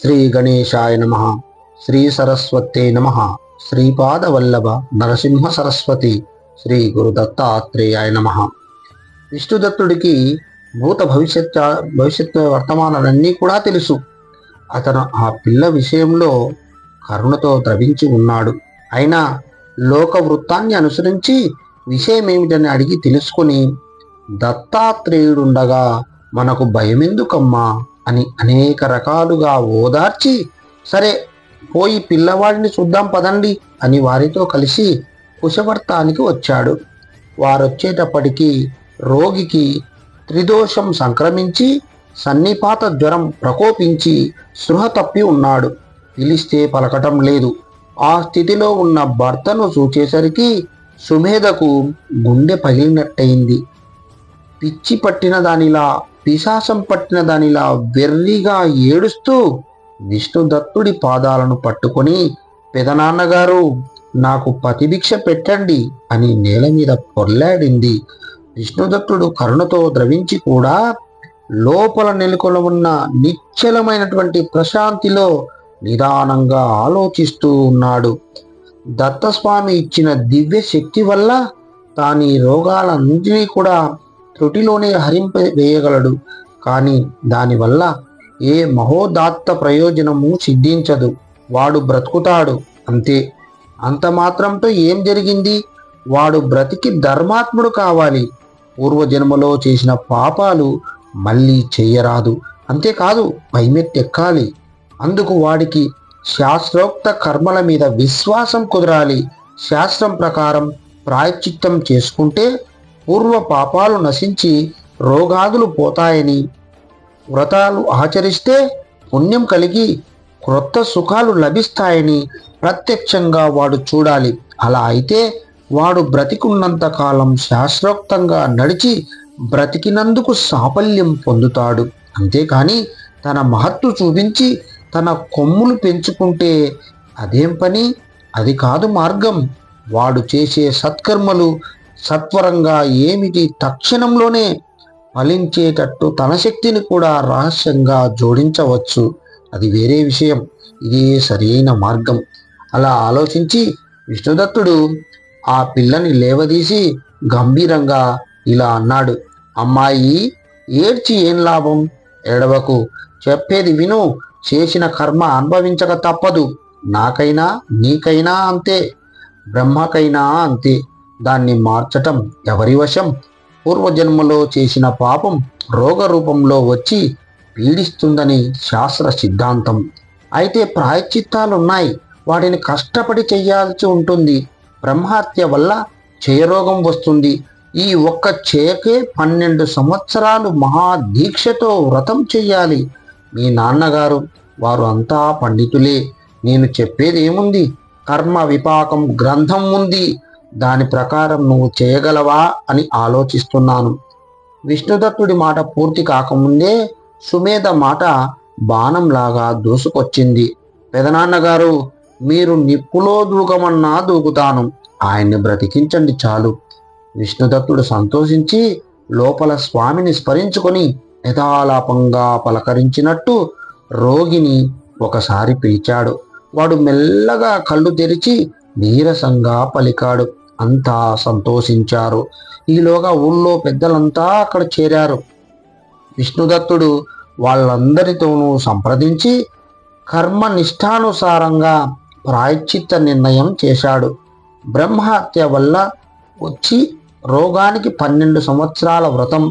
శ్రీ గణేశాయ నమ. శ్రీ సరస్వతే నమ. శ్రీపాదవల్లభ నరసింహ సరస్వతి శ్రీ గురు దత్తాత్రేయాయ నమ. విష్ణుదత్తుడికి భూత భవిష్యత్ భవిష్యత్ వర్తమానాలన్నీ కూడా తెలుసు. అతను ఆ పిల్ల విషయంలో కరుణతో ద్రవించి ఉన్నాడు. అయినా లోక వృత్తాన్ని అనుసరించి విషయం ఏమిటని అడిగి తెలుసుకుని దత్తాత్రేయుడుండగా మనకు భయమెందుకమ్మా? అని అనేక రకాలుగా ఓదార్చి సరే పోయి పిల్లవాడిని చూద్దాం పదండి అని వారితో కలిసి కుశవర్తానికి వచ్చాడు. వారొచ్చేటప్పటికి రోగికి త్రిదోషం సంక్రమించి సన్నిపాత జ్వరం ప్రకోపించి స్పృహ తప్పి ఉన్నాడు. పిలిస్తే పలకటం లేదు. ఆ స్థితిలో ఉన్న భర్తను చూచేసరికి సుమేధకు గుండె పగిలినట్టయింది. పిచ్చి పట్టిన దానిలా పిశాసం పట్టిన దానిలా వెర్రిగా ఏడుస్తూ విష్ణుదత్తుడి పాదాలను పట్టుకొని పెదనాన్నగారు నాకు పతిభిక్ష పెట్టండి అని నేల మీద పొర్లాడింది. విష్ణుదత్తుడు కరుణతో ద్రవించి కూడా లోపల నెలకొల ఉన్న నిశ్చలమైనటువంటి ప్రశాంతిలో నిదానంగా ఆలోచిస్తూ ఉన్నాడు. దత్తస్వామి ఇచ్చిన దివ్య శక్తి వల్ల తాని రోగాలన్నింటినీ కూడా తుటిలోనే హరింప వేయగలడు కానీ దానివల్ల ఏ మహోదాత్త ప్రయోజనము సిద్ధించదు. వాడు బ్రతుకుతాడు. అంతే. అంత మాత్రంతో ఏం జరిగింది? వాడు బ్రతికి ధర్మాత్ముడు కావాలి. పూర్వజన్మలో చేసిన పాపాలు మళ్ళీ చేయరాదు. అంతేకాదు పైమెత్తెక్కాలి. అందుకు వాడికి శాస్త్రోక్త కర్మల మీద విశ్వాసం కుదరాలి. శాస్త్రం ప్రకారం ప్రాయశ్చిత్తం చేసుకుంటే పూర్వ పాపాలు నశించి రోగాదులు పోతాయని. వ్రతాలు ఆచరిస్తే పుణ్యం కలిగి క్రొత్త సుఖాలు లభిస్తాయని ప్రత్యక్షంగా వాడు చూడాలి. అలా అయితే వాడు బ్రతికున్నంత కాలం శాస్త్రోక్తంగా నడిచి బ్రతికినందుకు సాఫల్యం పొందుతాడు. అంతేకాని తన మహత్తు చూపించి తన కొమ్ములు పెంచుకుంటే అదేం పని? అది కాదు మార్గం. వాడు చేసే సత్కర్మలు సత్వరంగా ఏమిటి తక్షణంలోనే ఫలించేటట్టు తన శక్తిని కూడా రహస్యంగా జోడించవచ్చు. అది వేరే విషయం. ఇది సరైన మార్గం. అలా ఆలోచించి విష్ణుదత్తుడు ఆ పిల్లని లేవదీసి గంభీరంగా ఇలా అన్నాడు. అమ్మాయి ఏడ్చి ఏం లాభం? ఎడవకు చెప్పేది విను. చేసిన కర్మ అనుభవించక తప్పదు. నాకైనా నీకైనా అంతే. బ్రహ్మకైనా అంతే. దాన్ని మార్చటం ఎవరి వశం? పూర్వజన్మలో చేసిన పాపం రోగ రూపంలో వచ్చి పీడిస్తుందని శాస్త్ర సిద్ధాంతం. అయితే ప్రాయశ్చిత్తాలున్నాయి. వాటిని కష్టపడి చేయాల్సి ఉంటుంది. బ్రహ్మహత్య వల్ల క్షయరోగం వస్తుంది. ఈ ఒక్క చేయకే పన్నెండు సంవత్సరాలు మహాదీక్షతో వ్రతం చెయ్యాలి మీ నాన్నగారు వారు అంతా పండితులే. నేను చెప్పేది ఏముంది కర్మ విపాకం గ్రంథం ఉంది. దాని ప్రకారం నువ్వు చేయగలవా అని ఆలోచిస్తున్నాను. విష్ణుదత్తుడి మాట పూర్తి కాకముందే సుమేధ మాట బాణంలాగా దూసుకొచ్చింది. పెదనాన్నగారు మీరు నిప్పులో దూకమన్నా దూకుతాను ఆయన్ని బ్రతికించండి చాలు. విష్ణుదత్తుడు సంతోషించి లోపల స్వామిని స్మరించుకొని యథాలాపంగా పలకరించినట్టు రోగిని ఒకసారి పిలిచాడు. వాడు మెల్లగా కళ్ళు తెరిచి నీరసంగా పలికాడు. అంతా సంతోషించారు. ఈలోగా ఊళ్ళో పెద్దలంతా అక్కడ చేరారు. విష్ణుదత్తుడు వాళ్ళందరితోనూ సంప్రదించి కర్మ నిష్టానుసారంగా ప్రాయశ్చిత్త నిర్ణయం చేశాడు. బ్రహ్మహత్య వల్ల వచ్చి రోగానికి పన్నెండు సంవత్సరాల వ్రతం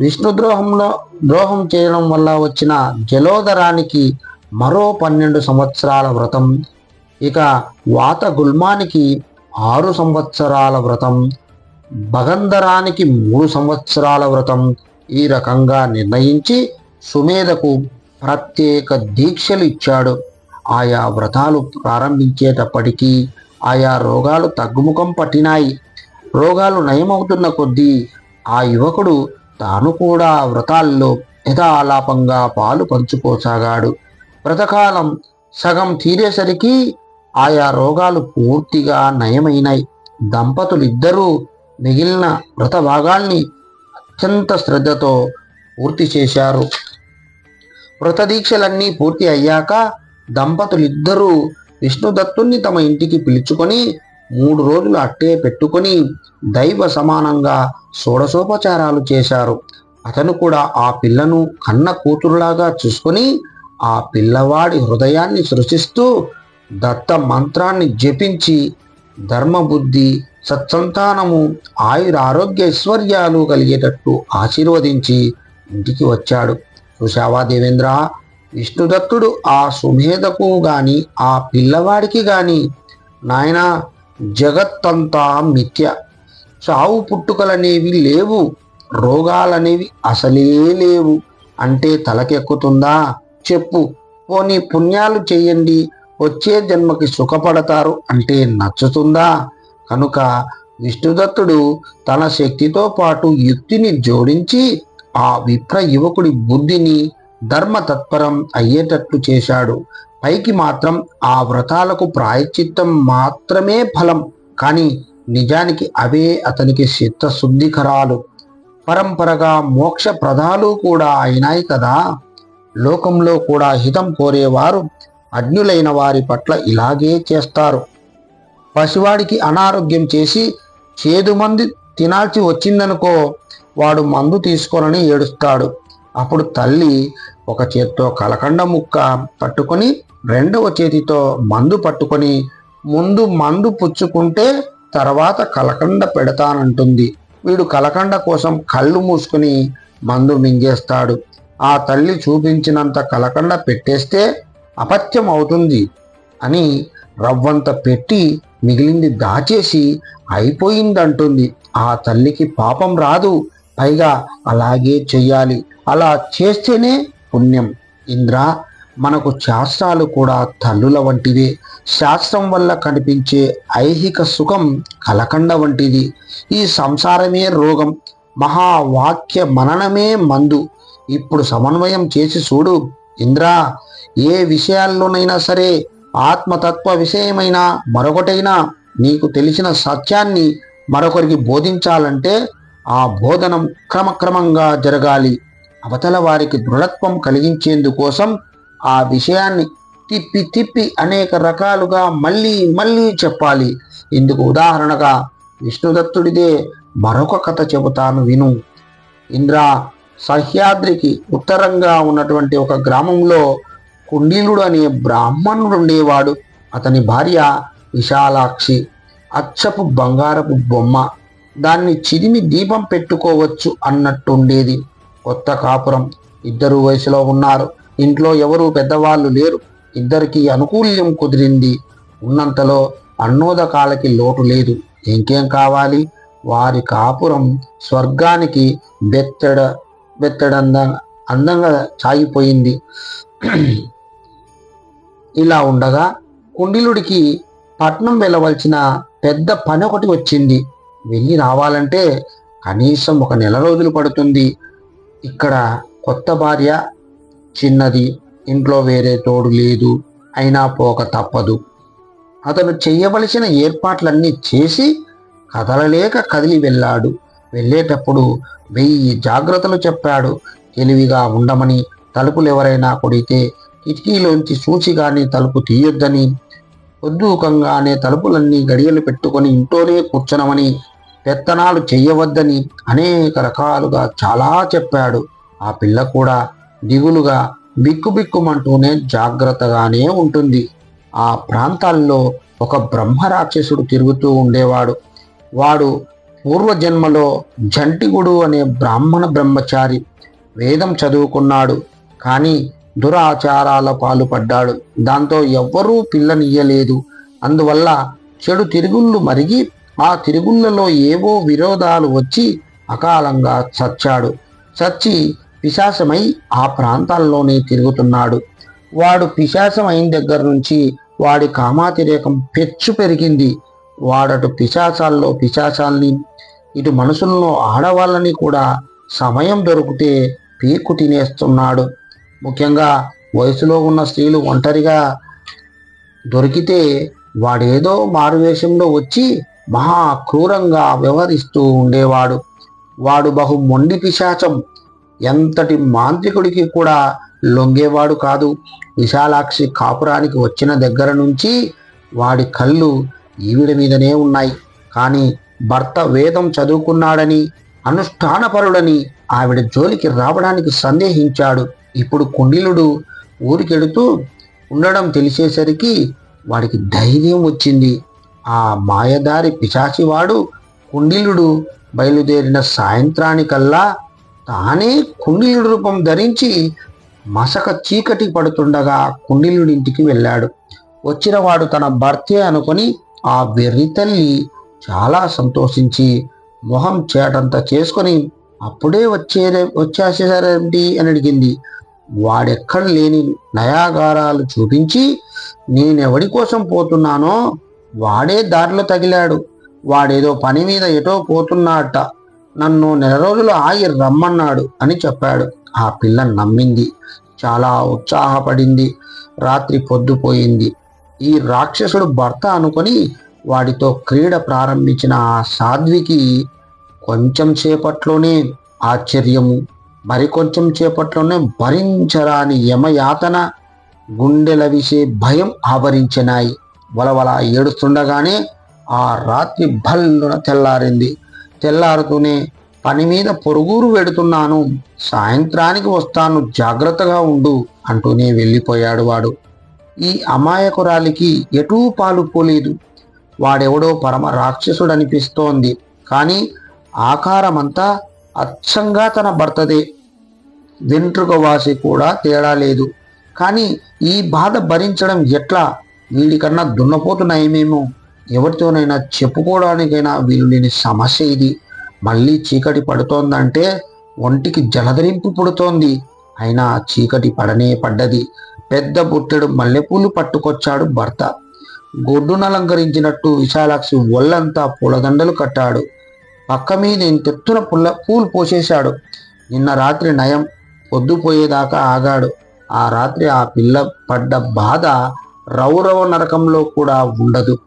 విష్ణు ద్రోహంలో ద్రోహం చేయడం వల్ల వచ్చిన జలోదరానికి మరో పన్నెండు సంవత్సరాల వ్రతం. ఇక వాత గుల్మానికి ఆరు సంవత్సరాల వ్రతం భగంధరానికి మూడు సంవత్సరాల వ్రతం ఈ రకంగా నిర్ణయించి సుమేధకు ప్రత్యేక దీక్షలు ఇచ్చాడు. ఆయా వ్రతాలు ప్రారంభించేటప్పటికీ ఆయా రోగాలు తగ్గుముఖం పట్టినాయి. రోగాలు నయమవుతున్న కొద్దీ ఆ యువకుడు తాను కూడా వ్రతాల్లో యథాలాపంగా పాలు పంచుకోసాగాడు. వ్రతకాలం సగం తీరేసరికి ఆయా రోగాలు పూర్తిగా నయమైనాయి. దంపతులిద్దరూ మిగిలిన వ్రత భాగాల్ని అత్యంత శ్రద్ధతో పూర్తి చేశారు. వ్రతదీక్షలన్నీ పూర్తి అయ్యాక దంపతులిద్దరూ విష్ణుదత్తుణ్ణి తమ ఇంటికి పిలుచుకొని మూడు రోజులు అట్టే పెట్టుకొని దైవ సమానంగా షోడశోపచారాలు చేశారు. అతను కూడా ఆ పిల్లను కన్న కూతురులాగా చూసుకొని ఆ పిల్లవాడి హృదయాన్ని సృష్టిస్తూ దత్త మంత్రాన్ని జపించి ధర్మబుద్ధి సత్సంతానము ఆయుర ఆరోగ్య ఐశ్వర్యాలు కలిగేటట్టు ఆశీర్వదించి ఇంటికి వచ్చాడు. చూశావా దేవేంద్ర? విష్ణుదత్తుడు ఆ సుమేధకు గాని ఆ పిల్లవాడికి గాని నాయన జగత్తంతా మిథ్య. చావు పుట్టుకలనేవి లేవు రోగాలనేవి అసలే లేవు. అంటే తలకెక్కుతుందా? చెప్పు. పోనీ పుణ్యాలు చేయండి. వచ్చే జన్మకి సుఖపడతారు అంటే నచ్చుతుందా? కనుక విష్ణుదత్తుడు తన శక్తితో పాటు యుక్తిని జోడించి ఆ విప్ర యువకుడి బుద్ధిని ధర్మ తత్పరం అయ్యేటట్లు చేశాడు. పైకి మాత్రం ఆ వ్రతాలకు ప్రాయశ్చిత్తం మాత్రమే ఫలం. కానీ నిజానికి అవే అతనికి చిత్తశుద్ధికరాలు. పరంపరగా మోక్ష ప్రదాలు కూడా అయినాయి కదా? లోకంలో కూడా హితం కోరేవారు అజ్ఞులైన వారి పట్ల ఇలాగే చేస్తారు. పసివాడికి అనారోగ్యం చేసి చేదు మంది తినాల్సి వచ్చిందనుకో వాడు మందు తీసుకోనని ఏడుస్తాడు. అప్పుడు తల్లి ఒక చేత్తో కలకండ ముక్క పట్టుకొని రెండవ చేతితో మందు పట్టుకొని ముందు మందు పుచ్చుకుంటే తర్వాత కలకండ పెడతానంటుంది. వీడు కలకండ కోసం కళ్ళు మూసుకుని మందు మింగేస్తాడు. ఆ తల్లి చూపించినంత కలకండ పెట్టేస్తే అపత్యం అవుతుంది అని రవ్వంత పెట్టి మిగిలింది దాచేసి అయిపోయిందంటుంది. ఆ తల్లికి పాపం రాదు. పైగా అలాగే చెయ్యాలి. అలా చేస్తేనే పుణ్యం. ఇంద్ర మనకు శాస్త్రాలు కూడా తల్లుల వంటివే. శాస్త్రం వల్ల కనిపించే ఐహిక సుఖం కలకండ వంటిది. ఈ సంసారమే రోగం. మహావాక్య మననమే మందు. ఇప్పుడు సమన్వయం చేసి చూడు. ఇంద్ర ఏ విషయాల్లోనైనా సరే ఆత్మతత్వ విషయమైనా మరొకటైనా నీకు తెలిసిన సత్యాన్ని మరొకరికి బోధించాలంటే ఆ బోధనం క్రమక్రమంగా జరగాలి. అవతల వారికి దృఢత్వం కలిగించేందుకోసం ఆ విషయాన్ని తిప్పి తిప్పి అనేక రకాలుగా మళ్ళీ మళ్ళీ చెప్పాలి. ఇందుకు ఉదాహరణగా విష్ణుదత్తుడిదే మరొక కథ చెబుతాను విను. ఇంద్ర సహ్యాద్రికి ఉత్తరంగా ఉన్నటువంటి ఒక గ్రామంలో కుండీలుడు అనే బ్రాహ్మణుడు ఉండేవాడు అతని భార్య విశాలాక్షి. అచ్చపు బంగారపు బొమ్మ. దాన్ని చిరిమి దీపం పెట్టుకోవచ్చు అన్నట్టుండేది. కొత్త కాపురం. ఇద్దరు వయసులో ఉన్నారు. ఇంట్లో ఎవరు పెద్దవాళ్ళు లేరు. ఇద్దరికి అనుకూల్యం కుదిరింది. ఉన్నంతలో అన్నోదకాలకి లోటు లేదు. ఇంకేం కావాలి? వారి కాపురం స్వర్గానికి బెత్తడ బెత్తడంద అందంగా సాగిపోయింది. ఇలా ఉండగా కుండిలుడికి పట్నం వెళ్ళవలసిన పెద్ద పని ఒకటి వచ్చింది. వెళ్ళి రావాలంటే కనీసం ఒక నెల రోజులు పడుతుంది. ఇక్కడ కొత్త భార్య చిన్నది ఇంట్లో వేరే తోడు లేదు అయినా పోక తప్పదు. అతను చేయవలసిన ఏర్పాట్లన్నీ చేసి కదలలేక కదిలి వెళ్ళాడు. వెళ్ళేటప్పుడు వెయ్యి జాగ్రత్తలు చెప్పాడు. తెలివిగా ఉండమని తలుపులు ఎవరైనా కొడితే కిటికీలోంచి చూసి కానీ తలుపు తీయొద్దని ఉద్దూకంగానే తలుపులన్నీ గడియలు పెట్టుకొని ఇంట్లోనే కూర్చొనమని పెత్తనాలు చేయవద్దని అనేక రకాలుగా చాలా చెప్పాడు. ఆ పిల్ల కూడా దిగులుగా బిక్కుబిక్కుమంటూనే జాగ్రత్తగానే ఉంటుంది. ఆ ప్రాంతాల్లో ఒక బ్రహ్మరాక్షసుడు తిరుగుతూ ఉండేవాడు. వాడు పూర్వజన్మలో జంటిగుడు అనే బ్రాహ్మణ బ్రహ్మచారి వేదం చదువుకున్నాడు. కానీ దురాచారాల పాల్పడ్డాడు. దాంతో ఎవ్వరూ పిల్లనియ్యలేదు. అందువల్ల చెడు తిరుగుళ్ళు మరిగి ఆ తిరుగుళ్ళలో ఏవో విరోధాలు వచ్చి అకాలంగా చచ్చాడు. చచ్చి పిశాసమై ఆ ప్రాంతాల్లోనే తిరుగుతున్నాడు. వాడు పిశాసం అయిన దగ్గర నుంచి వాడి కామాతిరేకం పెచ్చు పెరిగింది. వాడటు పిశాచాల్లో పిశాచాల్ని ఇటు మనుషుల్లో ఆడవాళ్ళని కూడా సమయం దొరికితే పీకు తినేస్తున్నాడు. ముఖ్యంగా వయసులో ఉన్న స్త్రీలు ఒంటరిగా దొరికితే వాడేదో మారువేషంలో వచ్చి మహా క్రూరంగా వ్యవహరిస్తూ ఉండేవాడు. వాడు బహు మొండి పిశాచం. ఎంతటి మాంత్రికుడికి కూడా లొంగేవాడు కాదు. విశాలాక్షి కాపురానికి వచ్చిన దగ్గర నుంచి వాడి కళ్ళు ఈవిడ మీదనే ఉన్నాయి. కానీ భర్త వేదం చదువుకున్నాడని అనుష్ఠానపరుడని ఆవిడ జోలికి రావడానికి సందేహించాడు. ఇప్పుడు కుండిలుడు ఊరికెడుతూ ఉండడం తెలిసేసరికి వాడికి ధైర్యం వచ్చింది. ఆ మాయదారి పిశాచివాడు కుండిలుడు బయలుదేరిన సాయంత్రానికల్లా తానే కుండిలుడు రూపం ధరించి మసక చీకటి పడుతుండగా కుండిలుడింటికి వెళ్ళాడు. వచ్చినవాడు తన భర్తే అనుకొని ఆ వెర్రి తల్లి చాలా సంతోషించి మొహం చేటంతా చేసుకొని అప్పుడే వచ్చే వచ్చేసేసారేంటి అని అడిగింది. వాడెక్కడ లేని నయాగారాలు చూపించి నేనెవడి కోసం పోతున్నానో వాడే దారిలో తగిలాడు. వాడేదో పని మీద ఎటో పోతున్నాడట. నన్ను నెల రోజులు ఆగి రమ్మన్నాడు అని చెప్పాడు. ఆ పిల్ల నమ్మింది. చాలా ఉత్సాహపడింది. రాత్రి పొద్దుపోయింది. ఈ రాక్షసుడు భర్త అనుకొని వాడితో క్రీడ ప్రారంభించిన ఆ సాధ్వికి కొంచెం చేపట్లోనే ఆశ్చర్యము. మరికొంచెం చేపట్లోనే భరించరాని యమయాతన గుండెల విసే భయం ఆవరించినాయి. వలవల ఏడుస్తుండగానే ఆ రాత్రి భల్లున తెల్లారింది. తెల్లారుతూనే పని మీద పొరుగురు వెడుతున్నాను. సాయంత్రానికి వస్తాను జాగ్రత్తగా ఉండు అంటూనే వెళ్ళిపోయాడు వాడు. ఈ అమాయకురాలికి ఎటూ పాలు పోలేదు. వాడెవడో పరమ రాక్షసుడు అనిపిస్తోంది కానీ ఆకారమంతా అచ్చంగా తన భర్తదే. వెంట్రుక వాసి కూడా తేడా లేదు. కానీ ఈ బాధ భరించడం ఎట్లా? వీడికన్నా దున్నపోతున్నాయేమేమో? ఎవరితోనైనా చెప్పుకోవడానికైనా వీలు లేని సమస్య ఇది. మళ్ళీ చీకటి పడుతోందంటే ఒంటికి జలధరింపు పుడుతోంది. అయినా చీకటి పడనే పడ్డది. పెద్ద బుట్టెడు మల్లెపూలు పట్టుకొచ్చాడు భర్త. గొడ్డునలంకరించినట్టు విశాలాక్షి ఒళ్ళంతా పూలదండలు కట్టాడు. పక్క మీద ఇంతెత్తున పుల్ల పూలు పోసేశాడు. నిన్న రాత్రి నయం పొద్దుపోయేదాకా ఆగాడు. ఆ రాత్రి ఆ పిల్ల పడ్డ బాధ రౌరవ నరకంలో కూడా ఉండదు.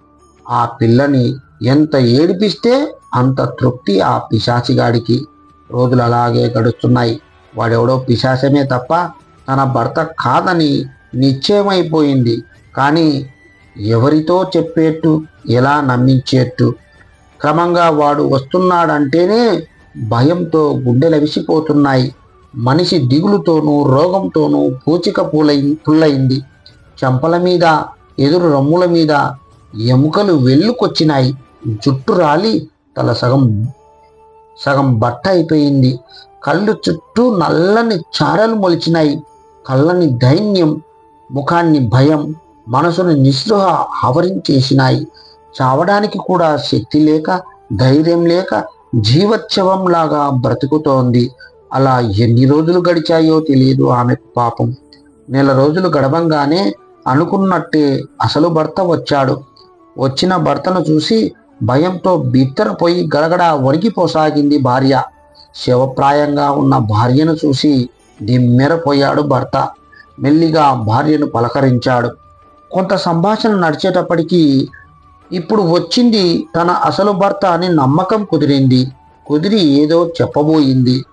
ఆ పిల్లని ఎంత ఏడిపిస్తే అంత తృప్తి ఆ పిశాచిగాడికి. రోజులు అలాగే గడుస్తున్నాయి. వాడెవడో పిశాచమే తప్ప తన భర్త కాదని నిశ్చయమైపోయింది. కానీ ఎవరితో చెప్పేట్టు? ఎలా నమ్మించేట్టు? క్రమంగా వాడు వస్తున్నాడంటేనే భయంతో గుండెలవిసిపోతున్నాయి మనిషి దిగులుతోనూ రోగంతోనూ పూచిక పూలై పుల్లయింది చెంపల మీద ఎదురు రమ్ముల మీద ఎముకలు వెల్లుకొచ్చినాయి. జుట్టు రాలి తల సగం సగం బట్ట అయిపోయింది. కళ్ళు చుట్టూ నల్లని చారలు మొలిచినాయి. కళ్ళని దైన్యం ముఖాన్ని భయం మనసును నిస్పృహ ఆవరించేసినాయి చావడానికి కూడా శక్తి లేక ధైర్యం లేక జీవోత్సవంలాగా బ్రతుకుతోంది. అలా ఎన్ని రోజులు గడిచాయో తెలియదు ఆమెకు పాపం. నెల రోజులు గడవంగానే అనుకున్నట్టే అసలు భర్త వచ్చాడు. వచ్చిన భర్తను చూసి భయంతో బిత్తరపోయి గడగడ వణికిపోసాగింది భార్య. శివప్రాయంగా ఉన్న భార్యను చూసి దిమ్మెరపోయాడు భర్త. మెల్లిగా భార్యను పలకరించాడు. కొంత సంభాషణ నడిచేటప్పటికీ ఇప్పుడు వచ్చింది తన అసలు భర్త అని నమ్మకం కుదిరింది. కుదిరి ఏదో చెప్పబోయింది.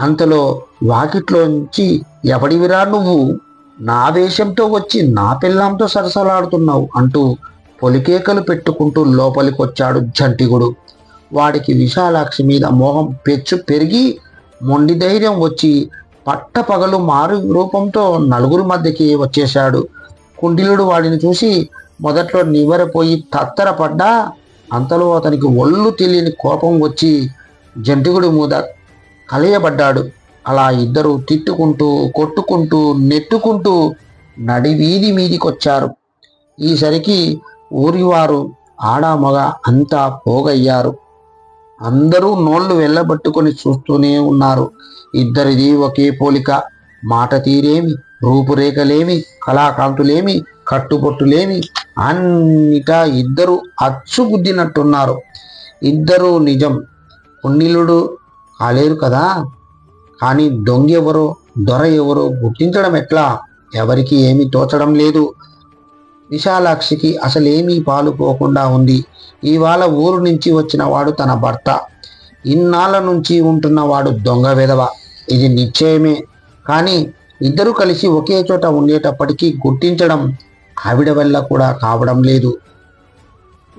అంతలో వాకిట్లోంచి ఎవడివిరా నువ్వు? నా వేషంతో వచ్చి నా పిల్లంతో సరసలాడుతున్నావు అంటూ పొలికేకలు పెట్టుకుంటూ లోపలికొచ్చాడు జంటిగుడు వాడికి విశాలాక్షి మీద మోహం పెచ్చు పెరిగి మొండి ధైర్యం వచ్చి పట్టపగలు మారు రూపంతో నలుగురు మధ్యకి వచ్చేశాడు. కుండిలుడు వాడిని చూసి మొదట్లో నివ్వరపోయి తత్తరపడ్డా అంతలో అతనికి ఒళ్ళు తెలియని కోపం వచ్చి జంటిగుడి మీద కలియబడ్డాడు. అలా ఇద్దరు తిట్టుకుంటూ కొట్టుకుంటూ నెట్టుకుంటూ నడి వీధి మీదికొచ్చారు. ఈసరికి ఊరివారు ఆడ మగ అంతా పోగయ్యారు. అందరూ నోళ్ళు వెళ్ళబట్టుకొని చూస్తూనే ఉన్నారు. ఇద్దరిది ఒకే పోలిక. మాట తీరేమి రూపురేఖలేమి కళాకాంతులేమి కట్టుబొట్టులేమి అన్నిటా ఇద్దరు అచ్చుగుద్దినట్టున్నారు. ఇద్దరు నిజం. పుణ్యులుడు కాలేరు కదా? కానీ దొంగెవరో దొర ఎవరో గుర్తించడం ఎట్లా? ఎవరికి ఏమీ తోచడం లేదు. విశాలాక్షికి అసలేమీ పాలుపోకుండా ఉంది. ఇవాళ ఊరు నుంచి వచ్చిన వాడు తన భర్త. ఇన్నాళ్ళ నుంచి ఉంటున్నవాడు దొంగ విధవ. ఇది నిశ్చయమే. కానీ ఇద్దరు కలిసి ఒకే చోట ఉండేటప్పటికీ గుర్తించడం ఆవిడ వల్ల కూడా కావడం లేదు.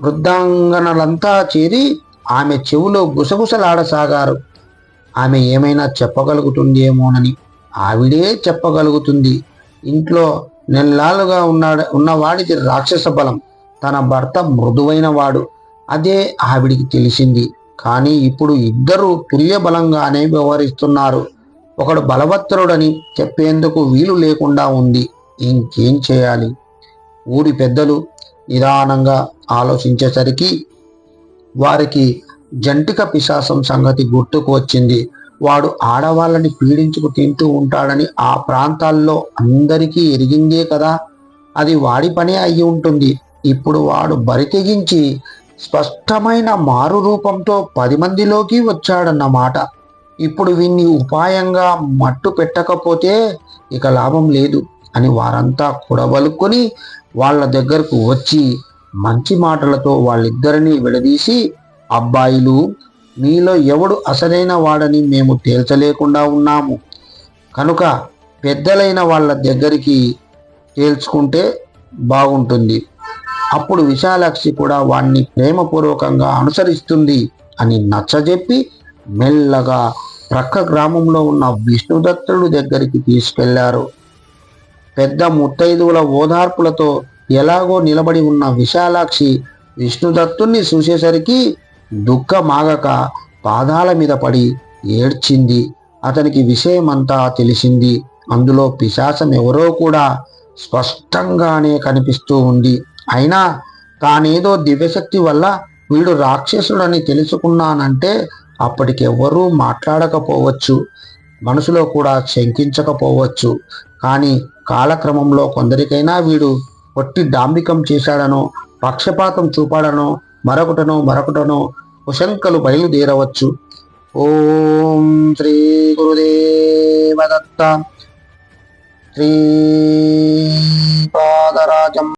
వృద్ధాంగనలంతా చేరి ఆమె చెవులో గుసగుసలాడసాగారు. ఆమె ఏమైనా చెప్పగలుగుతుందేమోనని ఆవిడే చెప్పగలుగుతుంది. ఇంట్లో నెల్లాలుగా ఉన్నాడు ఉన్నవాడిది రాక్షస బలం. తన భర్త మృదువైన వాడు అదే ఆవిడికి తెలిసింది. కానీ ఇప్పుడు ఇద్దరు తుల్య బలంగానే వ్యవహరిస్తున్నారు. ఒకడు బలవత్తరుడని చెప్పేందుకు వీలు లేకుండా ఉంది. ఇంకేం చేయాలి? ఊరి పెద్దలు నిదానంగా ఆలోచించేసరికి వారికి జంటిక పిశాసం సంగతి గుర్తుకు వచ్చింది. వాడు ఆడవాళ్ళని పీడించుకు తింటూ ఉంటాడని ఆ ప్రాంతాల్లో అందరికీ ఎరిగిందే కదా. అది వాడి పనే అయి ఉంటుంది. ఇప్పుడు వాడు బరి తెగించి స్పష్టమైన మారు రూపంతో పది మందిలోకి వచ్చాడన్నమాట. ఇప్పుడు వీన్ని ఉపాయంగా మట్టు పెట్టకపోతే ఇక లాభం లేదు అని వారంతా కుడబలుక్కొని వాళ్ళ దగ్గరకు వచ్చి మంచి మాటలతో వాళ్ళిద్దరినీ విడదీసి అబ్బాయిలు మీలో ఎవడు అసలైన వాడని మేము తేల్చలేకుండా ఉన్నాము. కనుక పెద్దలైన వాళ్ళ దగ్గరికి తేల్చుకుంటే బాగుంటుంది. అప్పుడు విశాలాక్షి కూడా వాణ్ణి ప్రేమపూర్వకంగా అనుసరిస్తుంది అని నచ్చజెప్పి మెల్లగా ప్రక్క గ్రామంలో ఉన్న విష్ణుదత్తుడు దగ్గరికి తీసుకెళ్ళారు. పెద్ద ముత్తైదువుల ఓదార్పులతో ఎలాగో నిలబడి ఉన్న విశాలాక్షి విష్ణుదత్తుణ్ణి చూసేసరికి దుఃఖమాగక పాదాల మీద పడి ఏడ్చింది. అతనికి విషయమంతా తెలిసింది. అందులో పిశాచం ఎవరో కూడా స్పష్టంగానే కనిపిస్తూ ఉంది. అయినా తానేదో దివ్యశక్తి వల్ల వీడు రాక్షసుడని తెలుసుకున్నానంటే అప్పటికెవ్వరూ మాట్లాడకపోవచ్చు. మనసులో కూడా శంకించకపోవచ్చు. కానీ కాలక్రమంలో కొందరికైనా వీడు పొట్టి డాంబికం చేశాడనో పక్షపాతం చూపాడనో మరొకటనో మరొకటనో కుశంకలు బయలుదేరవచ్చు. ఓం శ్రీ గురుదేవదత్త. శ్రీ పాదరాజం.